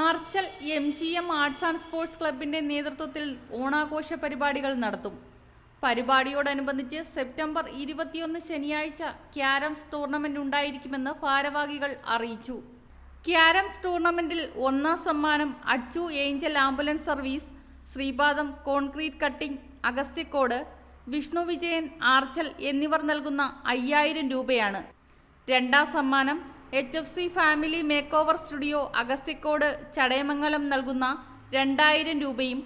Archal M G M arts and sports ക്ലബിന്റെ നേതൃത്വത്തിൽ ഓണാഘോഷ പരിപാടികൾ നടത്തും. പരിപാടിയോടനുബന്ധിച്ച് സെപ്റ്റംബർ ഇരുപത്തിയൊന്ന് ശനിയാഴ്ച ക്യാരംസ് ടൂർണമെന്റ് ഉണ്ടായിരിക്കുമെന്ന് ഭാരവാഹികൾ അറിയിച്ചു. ക്യാരംസ് ടൂർണമെന്റിൽ ഒന്നാം സമ്മാനം Achu angel ambulance service Sreepadam concrete cutting Agasthyakode Vishnu Vijayan Archal എന്നിവർ നൽകുന്ന അയ്യായിരം രൂപയാണ്. രണ്ടാം സമ്മാനം H F C family makeover studio Agasthyakode Chadayamangalam നൽകുന്ന രണ്ടായിരം രൂപയും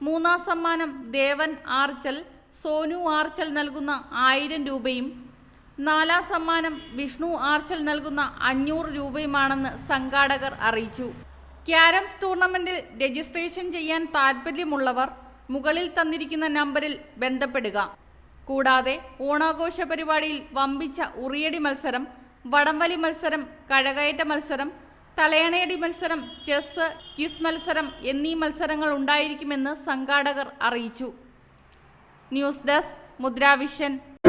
മൂന്നാം സമ്മാനം ദേവൻ ആർച്ചൽ സോനു ആർച്ചൽ നൽകുന്ന ആയിരം രൂപയും നാലാം സമ്മാനം വിഷ്ണു ആർച്ചൽ നൽകുന്ന അഞ്ഞൂറ് രൂപയുമാണെന്ന് സംഘാടകർ അറിയിച്ചു. ക്യാരംസ് ടൂർണമെന്റിൽ രജിസ്ട്രേഷൻ ചെയ്യാൻ താൽപ്പര്യമുള്ളവർ മുകളിൽ തന്നിരിക്കുന്ന നമ്പറിൽ ബന്ധപ്പെടുക. കൂടാതെ ഓണാഘോഷ പരിപാടിയിൽ വമ്പിച്ച ഉറിയടി മത്സരം വടംവലി മത്സരം കഴകയറ്റ മത്സരം തലയണയടി മത്സരം ചെസ് ക്വിസ് മത്സരം എന്നീ മത്സരങ്ങൾ ഉണ്ടായിരിക്കുമെന്ന് സംഘാടകർ അറിയിച്ചു. News desk Mudravision.